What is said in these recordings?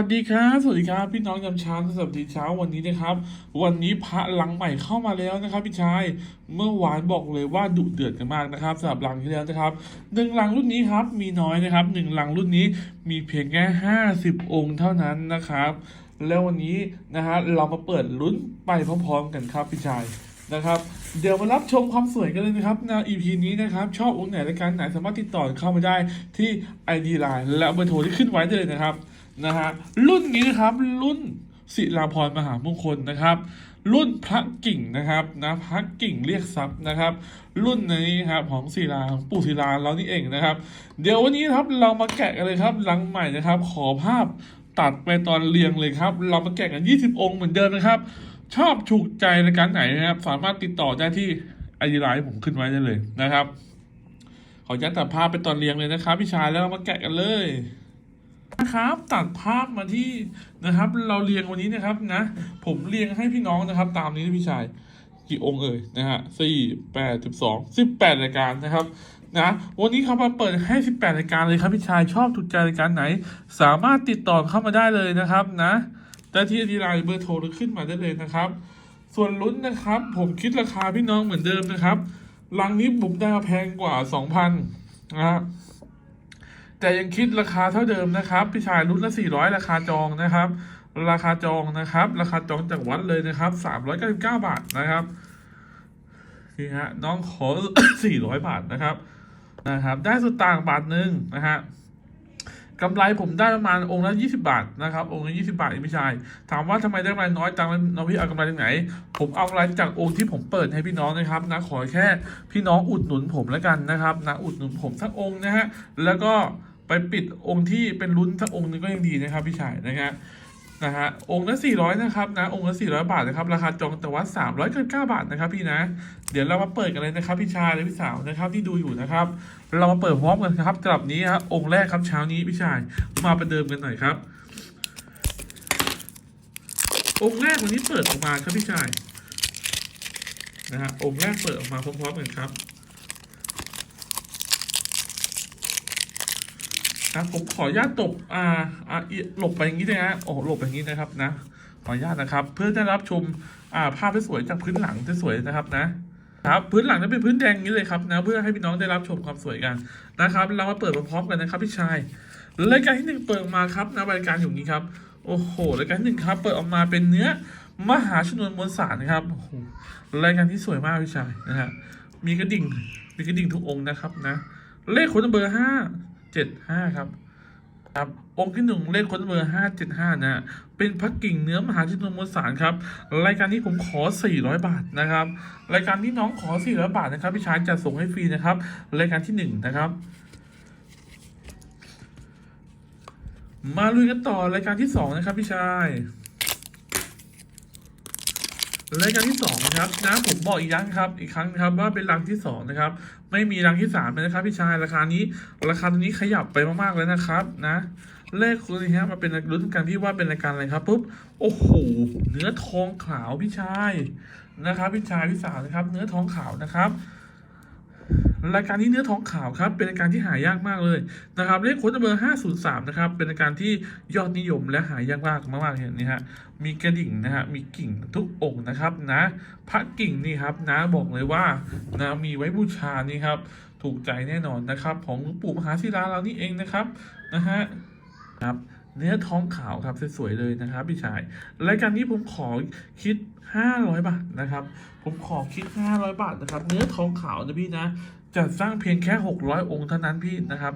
สวัสดีครับ สวัสดีครับ พี่น้องยามเช้าสวัสดีเช้าวันนี้นะครับ วันนี้พระลังใหม่เข้ามาแล้วนะครับ พี่ชาย เมื่อวานบอกเลยว่าดุเดือดกันมากนะครับสำหรับลังที่แล้วนะครับหนึ่งลังรุ่นนี้ครับมีน้อยนะครับหนึ่งลังรุ่นนี้มีเพียงแค่ห้าสิบองค์เท่านั้นนะครับ แล้ววันนี้นะฮะเรามาเปิดลุ้นไปพร้อมๆ กันครับพี่ชายนะครับเดี๋ยวมารับชมความสวยกันเลยนะครับใน EP นี้นะครับ ชอบองค์ไหนรายการไหนสามารถติดต่อเข้ามาได้ที่ ID Line และเบอร์โทรที่ขึ้นไว้ได้เลยนะครับ นะฮะรุ่นนี้นะครับรุ่นศิลาพรมหามงคลนะครับ รุ่นพระกิ่งนะครับนะพระกิ่งเรียกทรัพย์นะครับ รุ่นนี้ครับของศิลาของปู่ศิลาเรานี่เองนะครับ เดี๋ยววันนี้ครับเรามาแกะกันเลยครับหลังใหม่นะครับ ขอภาพตัดไปตอนเรียงเลยครับ เรามาแกะกัน 20 องค์เหมือนเดิมนะครับ ชอบถูกใจรายการไหนนะครับ สามารถติดต่อได้ที่ไอดีไลน์ผมขึ้นไว้ได้เลยนะครับ ขออนุญาตตัดภาพไปตอนเรียงเลยนะครับพี่ชายแล้วเรามาแกะกันเลย นะครับตัดภาพมาที่นะครับ เราเรียงวันนี้นะครับนะ ผมเรียงให้พี่น้องนะครับ ตามนี้นะพี่ชายกี่องค์เอ่ยนะฮะสี่แปดสิบสองสิบแปดรายการนะครับนะวันนี้เขามาเปิดให้สิบแปดรายการเลยครับพี่ชายชอบถูกใจรายการไหน สามารถติดต่อเข้ามาได้เลยนะครับนะได้ที่ดีไลน์เบอร์โทรขึ้นมาได้เลยนะครับ ส่วนลุ้นนะครับ ผมคิดราคาพี่น้องเหมือนเดิมนะครับลังนี้ผมได้แพงกว่าสองพันนะครับ แต่ยังคิดราคาเท่าเดิมนะครับ พี่ชายรุ่นละสี่ร้อยราคาจองนะครับ ราคาจองนะครับ ราคาจองจากวัดเลยนะครับสามร้อยเก้าสิบาทนะครับนี่ฮะน้องขอสี่ร้อยบาทนะครับนะครับ ได้สุดต่างบาทหนึ่งนะฮะกำไรผมได้ประมาณองค์ละยี่สิบาทนะครับ องค์ละยี่สิบาทองพี่ชาย ถามว่าทำไมได้กำไรน้อยจังน้องพี่เอากำไรจากไหน ผมเอากำไรจากองค์ที่ผมเปิดให้พี่น้องนะครับนะขอแค่พี่น้องอุดหนุนผมแล้วกันนะครับนะอุดหนุนผมสักองค์นะฮะแล้วก็ ไปปิดองค์ที่เป็นลุ้นสักองค์หนึงก็ยังดีนะครับพี่ชายนะฮะนะฮะองค์ละ400 นะครับนะองค์ละ400 บาทนะครับ ราคาจองแต่ว่า399 บาทนะครับพี่นะ เดี๋ยวเรามาเปิดกันเลยนะครับพี่ชายและพี่สาวนะครับที่ดูอยู่นะครับ เรามาเปิดพร้อมกันครับสำหรับนี้ครับองค์แรกครับเช้านี้พี่ชายมาประเดิมกันหน่อยครับ องค์แรกวันนี้เปิดออกมาครับพี่ชายนะฮะองค์แรกเปิดออกมาพร้อมๆกันครับ ครับผมขออนุญาตตบอ่าอ่าหลบไปอย่างนี้เลยฮะโอ้โหหลบไปอย่างนี้นะครับนะ ขออนุญาตนะครับ เพื่อจะรับชมอ่าภาพที่สวยจากพื้นหลังที่สวยนะครับนะครับพื้นหลังจะเป็นพื้นแดงนี้เลยครับนะเพื่อให้พี่น้องได้รับชมความสวยกันนะครับ เรามาเปิดพร้อมกันนะครับพี่ชายรายการที่หนึ่งเปิดมาครับนะรายการอยู่นี้ครับโอ้โหรายการที่หนึ่งครับ เปิดออกมาเป็นเนื้อมหาชนวนมวลสารนะครับโอ้โหรายการที่สวยมากพี่ชายนะฮะมีกระดิ่งมีกระดิ่งทุกองค์นะครับนะ เลขคนเบอร์ห้า เจ็ดห้าครับครับองค์ที่หนึ่งเลขค้นเบอร์ห้าเจ็ดห้านะ เป็นพักกิ่งเนื้อมหาชนมวลสารครับ รายการนี้ผมขอ400บาทนะครับ รายการที่น้องขอ400บาทนะครับพี่ชายจะส่งให้ฟรีนะครับ รายการที่หนึ่งนะครับมาลุยกันต่อรายการที่สองนะครับพี่ชาย รายการที่สองนะครับนะผมบอกอีกครั้งครับอีกครั้งครับว่าเป็นรังที่สองนะครับไม่มีรังที่สามเลยนะครับพี่ชายราคานี้ราคาตัวนี้ขยับไปมากๆเลยนะครับนะเลขคุณนี่ฮะมาเป็นรุ่นกันพี่ว่าเป็นรายการอะไรครับปุ๊บโอ้โหเนื้อทองขาวพี่ชายนะครับพี่ชายพี่สาวนะครับ เนื้อทองขาวนะครับ รายการนี้เนื้อทองขาวครับเป็นรายการที่หายากมากเลยนะครับเลขค้ดเบอร์503นะครับเป็นรายการที่ยอดนิยมและหายากมากมากๆเลยนี่ฮะมีกระดิ่งนะฮะมีกิ่งทุกองค์นะครับนะพระกิ่งนี่ครับนะบอกเลยว่านะมีไว้บูชานี่ครับถูกใจแน่นอนนะครับ ของหลวงปู่มหาศิลาเรานี่เองนะครับนะฮะครับเนื้อท้องขาวครับสวยๆเลยนะครับพี่ชายรายการนี้ผมขอคิด 500 บาทนะครับ ผมขอคิด 500 บาทนะครับ เนื้อท้องขาวนะพี่นะ จัดสร้างเพียงแค่ 600 องค์เท่านั้นพี่นะครับ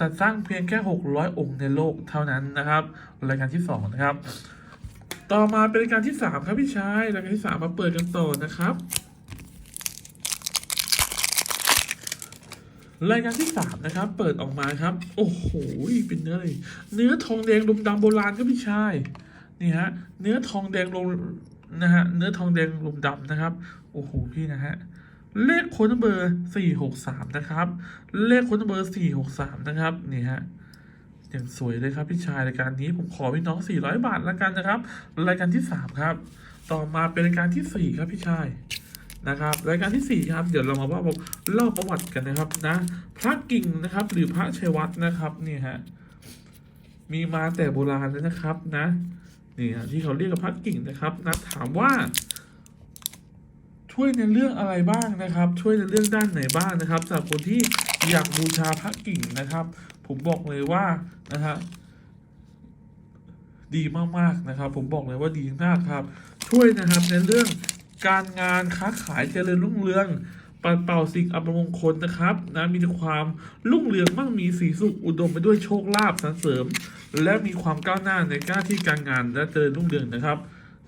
จัดสร้างเพียงแค่ 600 องค์ในโลกเท่านั้นนะครับ รายการที่สองนะครับ ต่อมาเป็นรายการที่สามครับพี่ชายรายการที่สามมาเปิดกันต่อนะครับ รายการที่สามนะครับ เปิดออกมาครับ โอ้โหเป็นเนื้อเลยเนื้อทองแดงลมดำโบราณครับพี่ชายนี่ฮะเนื้อทองแดงลมนะฮะเนื้อทองแดงลมดำนะครับโอ้โหพี่นะฮะ เลขค้ดเบอร์สี่หกสามนะครับ เลขค้ดเบอร์สี่หกสามนะครับ นี่ฮะอย่างสวยเลยครับพี่ชายรายการนี้ผมขอพี่น้อง 400 บาทล้วกันนะครับ รายการที่ 3 ครับ ต่อมาเป็นรายการทีสี่4 ครับพี่ชายนะครับ รายการทีสี่ 4 ครับ เดี๋ยวเรามาว่าเล่าประวัติกันนะครับนะ พระกิ่งนะครับ หรือพระชัยวัฒน์นะครับนี่ฮะมีมาแต่โบราณแล้วนะครับนะนี่ฮะที่เขาเรียกกันพระกิ่งนะครับนะถามว่า ช่วยในเรื่องอะไรบ้างนะครับ ช่วยในเรื่องด้านไหนบ้างนะครับสำหรับคนที่อยากบูชาพระกิ่งนะครับ ผมบอกเลยว่านะฮะดีมากๆนะครับ ผมบอกเลยว่าดีมากครับ ช่วยนะครับในเรื่องการงานค้าขายเจริญรุ่งเรืองปัดเป่าสิ่งอัปมงคลนะครับนะมีความรุ่งเรืองมั่งมีสีสุขอุดมไปด้วยโชคลาภสรรเสริม และมีความก้าวหน้าในหน้าที่การงานและเจริญรุ่งเรืองนะครับ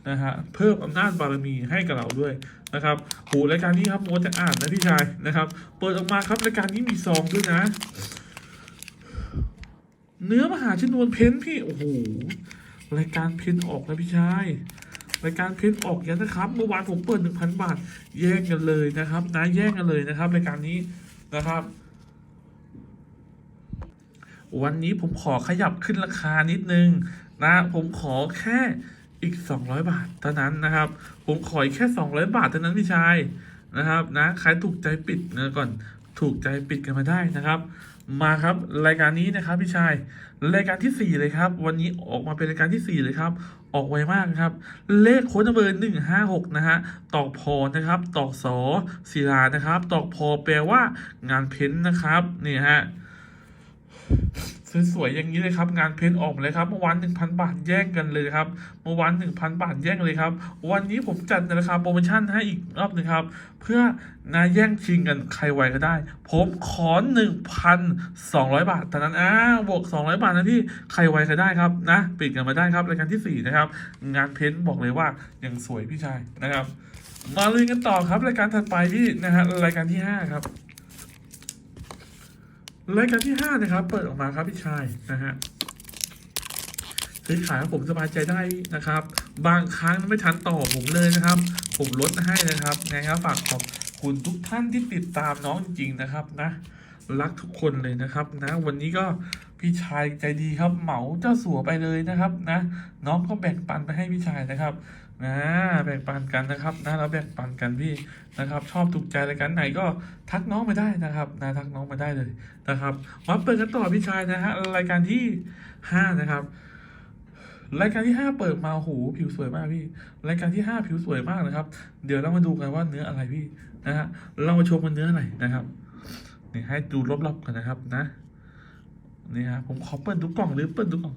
นะฮะเพิ่มอำนาจบารมีให้กับเราด้วยนะครับโหรายการนี้ครับโมจะอ่านนะพี่ชายนะครับ เปิดออกมาครับรายการนี้มีซองด้วยนะ เนื้อมหาชนวนเพ้นท์พี่โอ้โหรายการเพ้นท์ออกแล้วพี่ชายรายการเพ้นท์ออกยังนะครับ เมื่อวานผมเปิดหนึ่งพันบาท แย่งกันเลยนะครับนะแย่งกันเลยนะครับรายการนี้นะครับ วันนี้ผมขอขยับขึ้นราคานิดนึงนะ ผมขอแค่ อีก 200 บาทเท่านั้นนะครับ ผมขออีกแค่ 200 บาทเท่านั้นพี่ชายนะครับนะใครถูกใจปิดนก่อนถูกใจปิดกันมาได้นะครับ มาครับรายการนี้นะครับพี่ชายรายการที่ 4 เลยครับ วันนี้ออกมาเป็นรายการที่ 4 เลยครับ ออกไวมากครับ เลขโค้ดเบอร์หนึ่งห้าหกนะฮะตอกพอนะครับตอกสอศิลานะครับตอกพอแปลว่างานเพ้นนะครับนี่ฮะ สวยๆอย่างนี้เลยครับ งานเพ้นท์ออกเลยครับเมื่อวานหนึ่งพันบาทแย่งกันเลยครับเมื่อวานหนึ่งพันบาทแย่งเลยครับ วันนี้ผมจัดในราคาโปรโมชั่นให้อีกรอบหนึ่งครับ เพื่อนาแย่งชิงกันใครไวก็ได้ ผมขอหนึ่งพันสองร้อยบาทเท่านั้นอ่าบวกสองร้อยบาทนะพี่ใครไวก็ได้ครับนะปิดกันมาได้ครับรายการที่สี่นะครับ งานเพ้นท์บอกเลยว่ายังสวยพี่ชายนะครับ มาเลยกันต่อครับรายการถัดไปพี่นะฮะรายการที่ห้าครับ รายการที่ห้านะครับ เปิดออกมาครับพี่ชายนะฮะซื้อขายให้ผมสบายใจได้นะครับ บางครั้งไม่ทันต่อผมเลยนะครับ ผมลดให้นะครับไงครับฝากขอบคุณทุกท่านที่ติดตามน้องจริงๆนะครับนะรักทุกคนเลยนะครับนะ วันนี้ก็พี่ชายใจดีครับเหมาเจ้าสัวไปเลยนะครับนะ น้องก็แบ่งปันไปให้พี่ชายนะครับ นะแบ่งปันกันนะครับนะเราแบ่งปันกันพี่นะครับ ชอบถูกใจรายการไหนก็ทักน้องมาได้นะครับนะทักน้องมาได้เลยนะครับมาเปิดกันต่อพี่ชายนะฮะรายการที่ห้านะครับรายการที่ห้าเปิดมาโอ้โหผิวสวยมากพี่ รายการที่ห้าผิวสวยมากนะครับ เดี๋ยวเรามาดูกันว่าเนื้ออะไรพี่นะฮะเรามาชมกันเนื้ออะไรนะครับนี่ให้ดูรอบๆกันนะครับนะนี่ฮะผมขอเปิดดูกล่องหรือเปิดดูกล่อง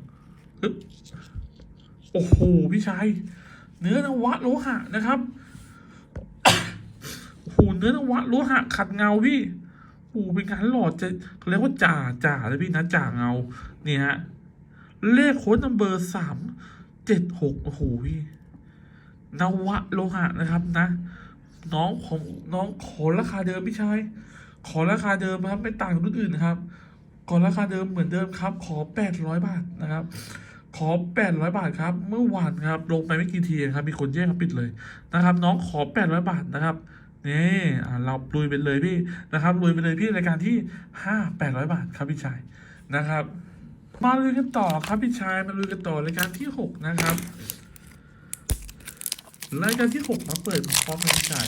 โอ้โหพี่ชาย เนื้อนวะโลหะนะครับโอ้โหเนื้อนวะโลหะขัดเงาพี่โอ้โหเป็นการหลอดจะเขาเรียกว่าจ่าจ่าเลยพี่นะจ่าเงาเนี่ยฮะเลขโค้ดนัมเบอร์สามเจ็ดหกโอ้โหพี่นวะโลหะนะครับนะ น้องของน้องขอราคาเดิมพี่ชายขอราคาเดิมครับไม่ต่างกับรุ่นอื่นนะครับขอราคาเดิมเหมือนเดิมครับ ขอแปดร้อยบาทนะครับ ขอแปดร้อยบาทครับ เมื่อวานครับ ลงไปไม่กี่ทีครับ มีคนแย่งครับปิดเลยนะครับ น้องขอแปดร้อยบาทนะครับนี่เราลุยไปเลยพี่นะครับลุยไปเลยพี่รายการที่ห้าแปดร้อยบาทครับพี่ชายนะครับ มาลุยกันต่อครับพี่ชายมาลุยกันต่อรายการที่หกนะครับรายการที่หกมาเปิดพร้อมกันพี่ชาย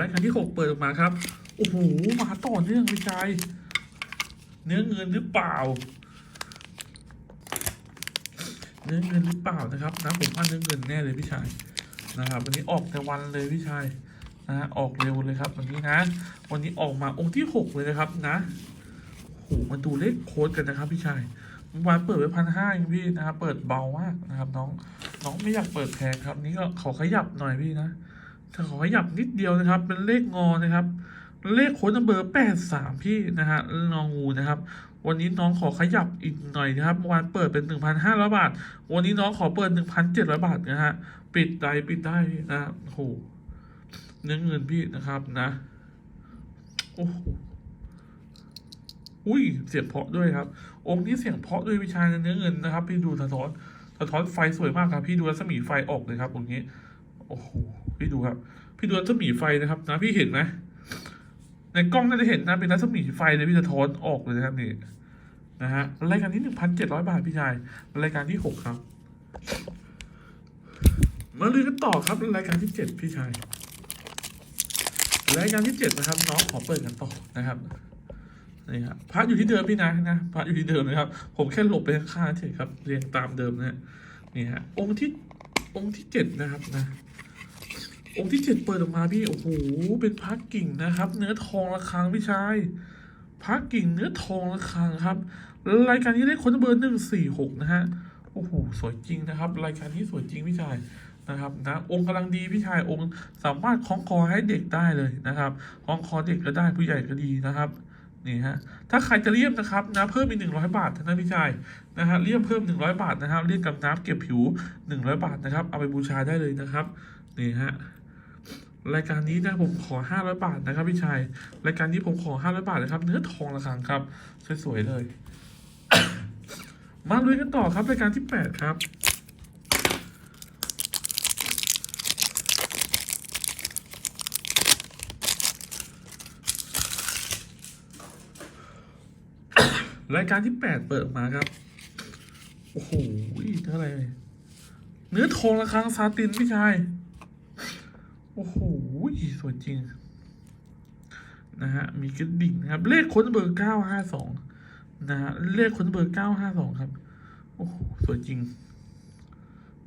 รายการที่หกเปิดออกมาครับโอ้โหมาต่อเนื่องพี่ชายเนื้อเงินหรือเปล่า เนื้อเงินหรือเปล่านะครับนะผมว่าเนื้อเงินแน่เลยพี่ชายนะครับวันนี้ออกแต่วันเลยพี่ชายนะออกเร็วเลยครับวันนี้นะ วันนี้ออกมาองค์ที่หกเลยนะครับนะโหมาดูเลขโค้ดกันนะครับ พี่ชายเมื่อวานเปิดไปพันห้าเองพี่นะครับเปิดเบามากนะครับ น้องน้องไม่อยากเปิดแพงครับ นี่ก็ขอขยับหน่อยพี่นะถ้าขอขยับนิดเดียวนะครับ เป็นเลขงอนะครับ เลขโค้ดเบอร์แปดสามพี่นะฮะงองูนะครับ วันนี้น้องขอขยับอีกหน่อยนะครับเมื่อวานเปิดเป็นหนึ่งพันห้าร้อยบาท วันนี้น้องขอเปิดหนึ่งพันเจ็ดร้อยบาทนะฮะ ปิดได้ปิดได้นะโอ้โหเนื้อเงินพี่นะครับนะโอ้โหอุ้ยเสียงเพาะด้วยครับ องค์นี้เสียงเพาะด้วยวิชาเนื้อเงินนะครับ พี่ดูสะท้อนสะท้อนไฟสวยมากครับ พี่ดูรัศมีไฟออกเลยครับตรงนี้ โอ้โหพี่ดูครับ พี่ดูรัศมีไฟนะครับ นะพี่เห็นไหม ในกล้องน่าจะเห็นนะเป็นรัศมีไฟเลยพี่สะท้อนออกเลยนะครับนี่นะฮะรายการที่หนึ่งพันเจ็ดร้อยบาทพี่ชายรายการที่หกครับมาลุยกันต่อครับรายการที่เจ็ดพี่ชายรายการที่เจ็ดนะครับ น้องขอเปิดกันต่อนะครับนี่ครับพระอยู่ที่เดิมพี่นะนะพระอยู่ที่เดิมนะครับ ผมแค่หลบไปข้างๆเฉยครับ เรียงตามเดิมนะนี่ฮะองค์ที่องค์ที่เจ็ดนะครับนะ องค์ที่เจ็ดเปิดออกมาพี่ โอ้โห เป็นพระกิ่งนะครับ เนื้อทองระฆังพี่ชายพระกิ่งเนื้อทองระฆังครับ รายการนี้ได้คนเบอร์หนึ่งสี่หกนะฮะ โอ้โห สวยจริงนะครับ รายการนี้สวยจริงพี่ชายนะครับนะองค์กำลังดีพี่ชายองค์สามารถคล้องคอให้เด็กได้เลยนะครับคล้องคอเด็กก็ได้ผู้ใหญ่ก็ดีนะครับนี่ฮะถ้าใครจะเลี่ยมนะครับนะเพิ่มอีกหนึ่งร้อยบาทนะพี่ชายนะฮะเลี่ยมเพิ่มหนึ่งร้อยบาทนะครับเลี่ยมกับน้ำเก็บผิวหนึ่งร้อยบาทนะครับเอาไปบูชาได้เลยนะครับนี่ฮะ รายการนี้นะผมขอ 500 บาทนะครับพี่ชาย รายการนี้ผมขอ 500 บาทนะครับ เนื้อทองระฆังครับ สวยๆเลย มาลุยกันต่อครับ รายการที่ 8 ครับรายการที่8เปิดมาครับ โอ้โหเท่าไร เนื้อทองระฆังซาตินพี่ชาย โอ้โหสวยจริง นะฮะ มีกระดิ่งนะครับ เลขค้นเบอร์เก้าห้าสองนะฮะ เลขค้นเบอร์เก้าห้าสองครับ โอ้โห สวยจริง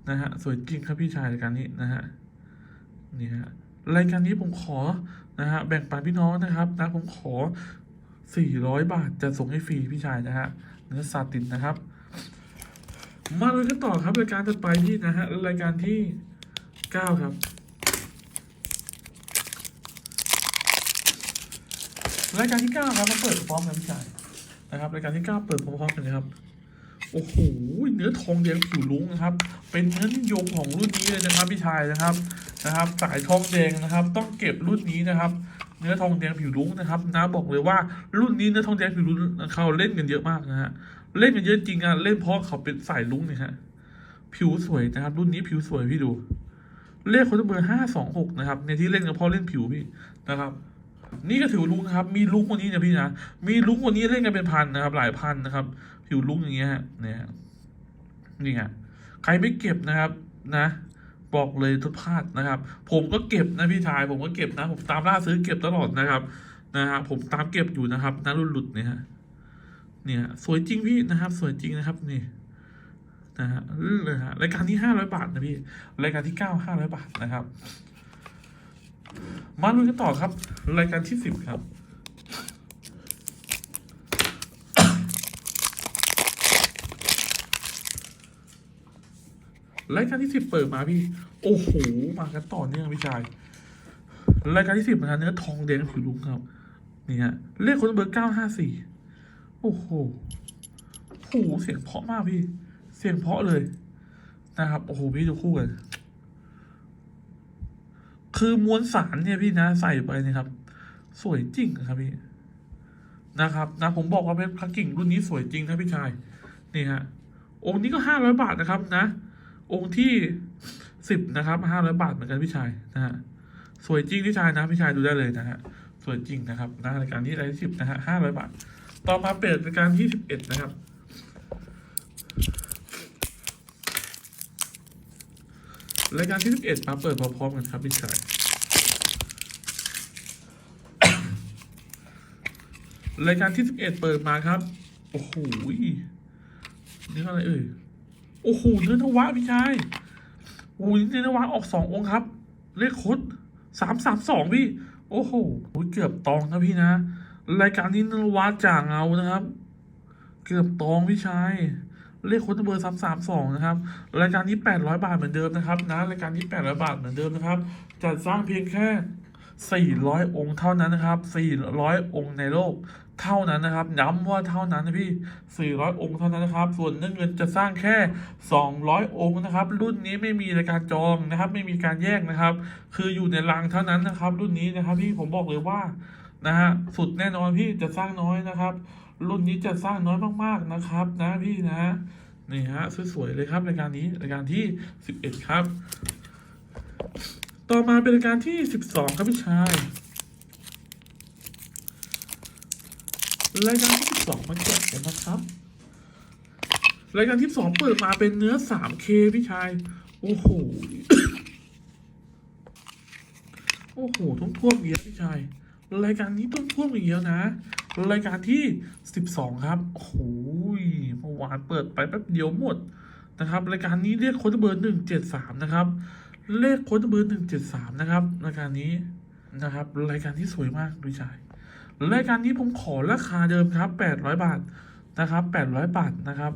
นะฮะ สวยจริงครับพี่ชายรายการนี้นะฮะ นี่ฮะ รายการนี้ผมขอ นะฮะ แบ่งปันพี่น้องนะครับนะ ผมขอสี่ร้อยบาทจะส่งให้ฟรีพี่ชายนะฮะ เนื้อซาตินนะครับ มาเลยกันต่อครับรายการต่อไปที่นะฮะ รายการที่เก้าครับ รายการที่เก้าครับมาเปิดพร้อมกันพี่ชายนะครับรายการที่เก้าเปิดพร้อมๆกันเลยครับโอ้โหเนื้อทองแดงผิวลุ้งนะครับ เป็นเนื้อนิยมของรุ่นนี้เลยนะครับพี่ชายนะครับนะครับ สายทองแดงนะครับ ต้องเก็บรุ่นนี้นะครับ เนื้อทองแดงผิวลุ้งนะครับนะบอกเลยว่ารุ่นนี้เนื้อทองแดงผิวลุ้งเขาเล่นกันเยอะมากนะฮะเล่นกันเยอะจริงอะเล่นเพราะเขาเป็นสายลุ้งเนี่ยฮะผิวสวยนะครับ รุ่นนี้ผิวสวยพี่ดูเลขคนเบอร์ห้าสองหกนะครับในที่เล่นกันเพราะเล่นผิวพี่นะครับ นี่ก็ถือลุงนะครับ มีลุงวันนี้เนี่ยพี่นะ มีลุงวันนี้เล่นกันเป็นพันนะครับ หลายพันนะครับ ผิวลุงอย่างเงี้ยเนี่ยนี่ฮะใครไม่เก็บนะครับ นะ บอกเลยทุกพลาดนะครับ ผมก็เก็บนะพี่ชาย ผมก็เก็บนะ ผมตามล่าซื้อเก็บตลอดนะครับ นะฮะผมตามเก็บอยู่นะครับนะหลุดเนี่ยฮะเนี่ย สวยจริงพี่นะครับ สวยจริงนะครับนี่นะฮะเลยฮะรายการที่ห้าร้อยบาทนะพี่ รายการที่เก้าห้าร้อยบาทนะครับ มาลุยกันต่อครับ รายการที่สิบครับ รายการที่สิบเปิดมาพี่ โอ้โห มากันต่อเนื่องพี่ชาย รายการที่สิบนะเนื้อทองแดงผิวลุงครับ นี่ฮะเลขคนเบอร์เก้าห้าสี่โอ้โหโอ้โหเสียงเพราะมากพี่ เสียงเพราะเลยนะครับ โอ้โห พี่ดูคู่กัน คือมวลสารเนี่ยพี่นะใส่ไปนะครับ สวยจริงครับพี่นะครับนะผมบอกว่าเป็นพระกิ่งรุ่นนี้สวยจริงนะพี่ชายนี่ฮะองค์นี้ก็ห้าร้อยบาทนะครับนะ องค์ที่สิบนะครับห้าร้อยบาทเหมือนกันพี่ชายนะฮะสวยจริงพี่ชายนะพี่ชายดูได้เลยนะฮะสวยจริงนะครับนะรายการที่รายที่สิบนะฮะห้าร้อยบาท ต่อมาเปิดรายการที่สิบเอ็ดนะครับรายการที่สิบเอ็ดมาเปิดพร้อมๆกันครับพี่ชาย รายการที่สิบเอ็ดเปิดมาครับ โอ้โหเนื้ออะไรเอ่ย โอ้โหเนื้อนวะพี่ชายโอ้โหเนื้อนวะออกสององค์ครับ เลขคดสามสามสองพี่ โอ้โหเกือบตองนะพี่นะ รายการนี้นวะจ่างเงานะครับ เกือบตองพี่ชาย เลขค้ดเบอร์สามสามสองนะครับ รายการนี้แปดร้อยบาทเหมือนเดิมนะครับนะ รายการนี้แปดร้อยบาทเหมือนเดิมนะครับ จัดสร้างเพียงแค่สี่ร้อยองค์เท่านั้นนะครับสี่ร้อยองค์ในโลก เท่านั้นนะครับ ย้ำว่าเท่านั้นนะพี่สี่ร้องค์เท่านั้นนะครับ ส่วนเรื่องเงินจะสร้างแค่สองร้องค์นะครับ รุ่นนี้ไม่มีรายการจองนะครับ ไม่มีการแยกนะครับ คืออยู่ในรังเท่านั้นนะครับ รุ่นนี้นะครับ พี่ผมบอกเลยว่านะฮะสุดแน่นอนพี่จะสร้างน้อยนะครับ รุ่นนี้จะสร้างน้อยมากๆนะครับ นะพี่นะนี่ฮะสวยๆเลยครับรายการนี้รายการที่สิบเอ็ดครับ ต่อมาเป็นรายการที่สิบสองครับพี่ชาย รายการที่สองมาแกะกันนะครับรายการที่สองเปิดมาเป็นเนื้อสามเคพี่ชาย โอ้โห โอ้โหท่วมท่วมๆอีกแล้วพี่ชาย รายการนี้ท่วมท่วมๆอีกแล้วนะ รายการที่สิบสองครับ โอ้โหเมื่อวานเปิดไปแป๊บเดียวหมดนะครับ รายการนี้เรียกโค้ดเบอร์หนึ่งเจ็ดสามนะครับ เลขโค้ดเบอร์หนึ่งเจ็ดสามนะครับ รายการนี้นะครับ รายการที่สวยมากดูชาย รายการนี้ผมขอราคาเดิมครับแปดร้อยบาทนะครับแปดร้อยบาทนะครับ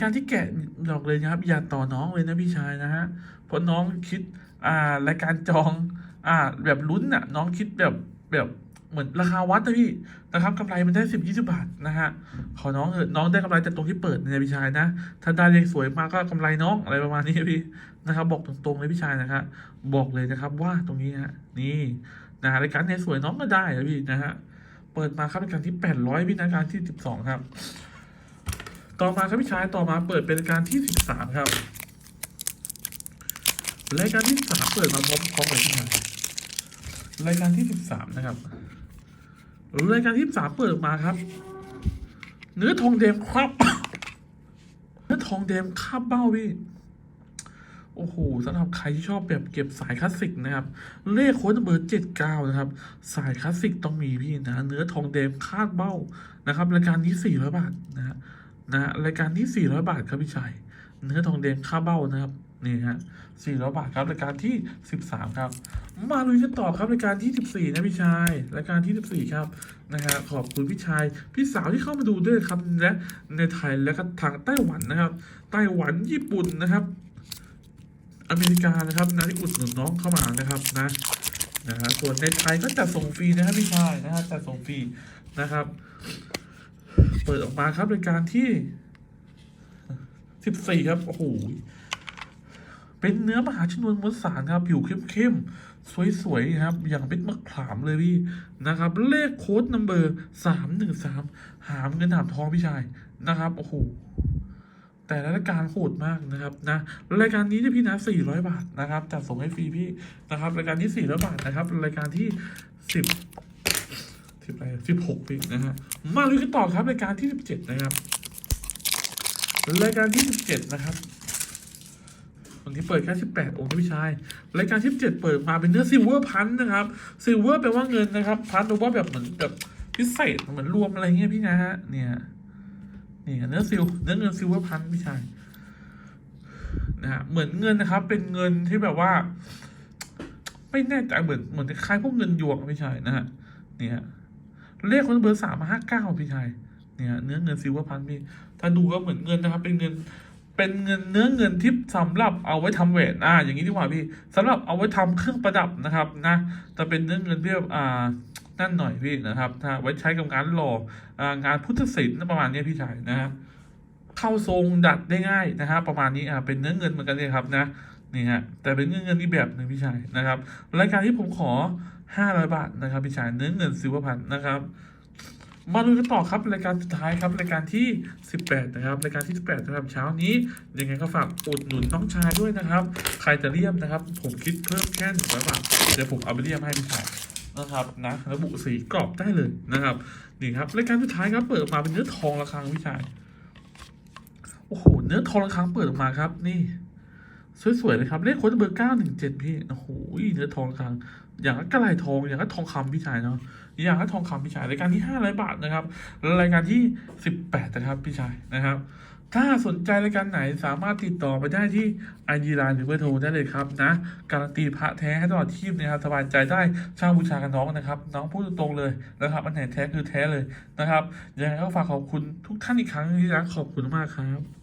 การที่แกะบอกเลยนะครับ อย่าต่อน้องเลยนะพี่ชายนะฮะเพราะน้องคิดอ่ารายการจองอ่าแบบลุ้นน่ะน้องคิดแบบแบบเหมือนราคาวัดนะพี่นะครับกำไรมันได้สิบยี่สิบาทนะฮะขอน้องเถอน้องได้กำไรจากตรงที่เปิดเนี่ยพี่ชายนะถ้าได้เลขสวยมากก็กำไรน้องอะไรประมาณนี้พี่นะครับ บอกตรงๆเลยพี่ชายนะครับบอกเลยนะครับว่าตรงนี้ฮะนี่ นะฮะรายการเนี่ยสวยน้องก็ได้นะพี่นะฮะเปิดมาครับรายการที่แปดร้อยพี่รายการที่สิบสองครับ ต่อมาครับพี่ชายต่อมาเปิดเป็นรายการที่สิบสามครับรายการที่สามเปิดมาพร้อมพร้อมกับที่ไหนรายการที่สิบสามนะครับรายการที่สามเปิดมาครับ เนื้อทองแดงครับ เนื้อทองแดงคาบเบ้าพี่ โอ้โหสำหรับใครที่ชอบแบบเก็บสายคลาสสิกนะครับ เลขโค้ดเบอร์เจ็ดเก้านะครับ สายคลาสสิกต้องมีพี่นะ เนื้อทองแดงคาดเบ้านะครับ รายการนี้สี่ร้อยบาทนะฮะนะรายการที่สี่ร้อยบาทครับพี่ชายเนื้อทองแดงค่าเบ้านะครับนี่ฮะสี่ร้อยบาทครับรายการที่สิบสามครับ มาลุยกันต่อครับรายการที่สิบสี่นะพี่ชายรายการที่สิบสี่ครับนะฮะขอบคุณพี่ชาย พี่สาวที่เข้ามาดูด้วยครับและในไทยและก็ทางไต้หวันนะครับ ไต้หวันญี่ปุ่นนะครับ อเมริกานะครับนะที่อุดหนุนน้องเข้ามานะครับนะนะฮะส่วนในไทยก็จัดส่งฟรีนะครับพี่ชายนะฮะจัดส่งฟรีนะครับ เปิดออกมาครับรายการที่สิบสี่ครับโอ้โหเป็นเนื้อมหาชนวนมวลสารครับผิวเข้มๆสวยๆครับ อย่างเป็นมะขามเลยพี่นะครับ เลขโค้ดนัมเบอร์สามหนึ่งสามหามเงินหามทองพี่ชายนะครับโอ้โห แต่ละรายการโหดมากนะครับนะรายการนี้เนี่พี่นะสี่ร้อยบาทนะครับจัดส่งให้ฟรีพี่นะครับ รายการที่สี่ร้อยบาทนะครับ รายการที่สิบสิบอะไรสิบหกปีนะฮะมาลุยกันต่อครับรายการที่สิบเจ็ดนะครับรายการที่สิบเจ็ดนะครับวันนี้เปิดแค่สิบแปดองค์นะพี่ชาย รายการที่เจ็ดเปิดมาเป็นเนื้อซิลเวอร์พันนะครับ ซิลเวอร์แปลว่าเงินนะครับ พันแปลว่าแบบเหมือนแบบพิเศษเหมือนรวมอะไรเงี้ยพี่นะฮะ เนี่ย นี่เนื้อซิลเนื้อเงินซิลเวอร์พันพี่ชายนะฮะเหมือนเงินนะครับ เป็นเงินที่แบบว่า ไม่แน่ใจเหมือนเหมือนคล้ายพวกเงินหยวกพี่ชายนะฮะเนี่ยเลขคนเบอร์สามห้าเก้าพี่ชายเนี่ยเนื้อเงินซิลเวอร์พันพี่ถ้าดูก็เหมือนเงินนะครับ เป็นเงินเป็นเงินเนื้อเงินที่สำหรับเอาไว้ทำแหวนอ่า อย่างนี้ดีกว่าพี่สำหรับเอาไว้ทำเครื่องประดับนะครับ นะจะเป็นเนื้อเงินที่แบบอ่า นั่นหน่อยพี่นะครับ ถ้าไว้ใช้กับงานหล่ออ่างานพุทธศิลป์ประมาณนี้พี่ชายนะฮะเข้าทรงดัดได้ง่ายนะฮะประมาณนี้อ่าเป็นเนื้อเงินเหมือนกันเลยครับนะนี่ฮะแต่เป็นเนื้อเงินที่แบบหนึ่งพี่ชายนะครับ รายการที่ผมขอห้าร้อยบาทนะครับพี่ชายเนื้อเงินซิลเวอร์พันนะครับมาดูกันต่อครับรายการสุดท้ายครับรายการที่ 18 นะครับรายการที่ 18นะครับเช้านี้ยังไงก็ฝากอุดหนุนน้องชายด้วยนะครับ ใครจะเลี่ยมนะครับ ผมคิดเพิ่มแค่หนึ่งร้อยบาทเดี๋ยวผมเอาไปเลี่ยมให้พี่ชาย นะครับนะระบุสีกรอบได้เลยนะครับนี่ครับรายการสุดท้ายครับเปิดมาเป็นเนื้อทองระฆังพี่ชายโอ้โหเนื้อทองระฆังเปิดออกมาครับ นี่ สวยๆเลยครับเลขโค้ดเบอร์เก้าหนึ่งเจ็ดพี่โอ้โหเนื้อทองระฆัง อย่างก็กระไรทองอย่างก็ทองคำพี่ชายเนาะอย่างก็ทองคำพี่ชายรายการที่ห้าร้อยบาทนะครับรายการที่สิบแปดนะครับพี่ชายนะครับ ถ้าสนใจรายการไหนสามารถติดต่อไปได้ที่ไอจีไลน์หรือเบอร์โทรได้เลยครับนะ การันตีพระแท้ให้ตลอดทีพนะครับสบายใจได้ช่าบูชากันน้องนะครับ น้องพูดตรงเลยนะครับอันไหนแท้คือแท้เลยนะครับยังไงก็ฝากขอบคุณทุกท่านอีกครั้งที่รักขอบคุณมากครับ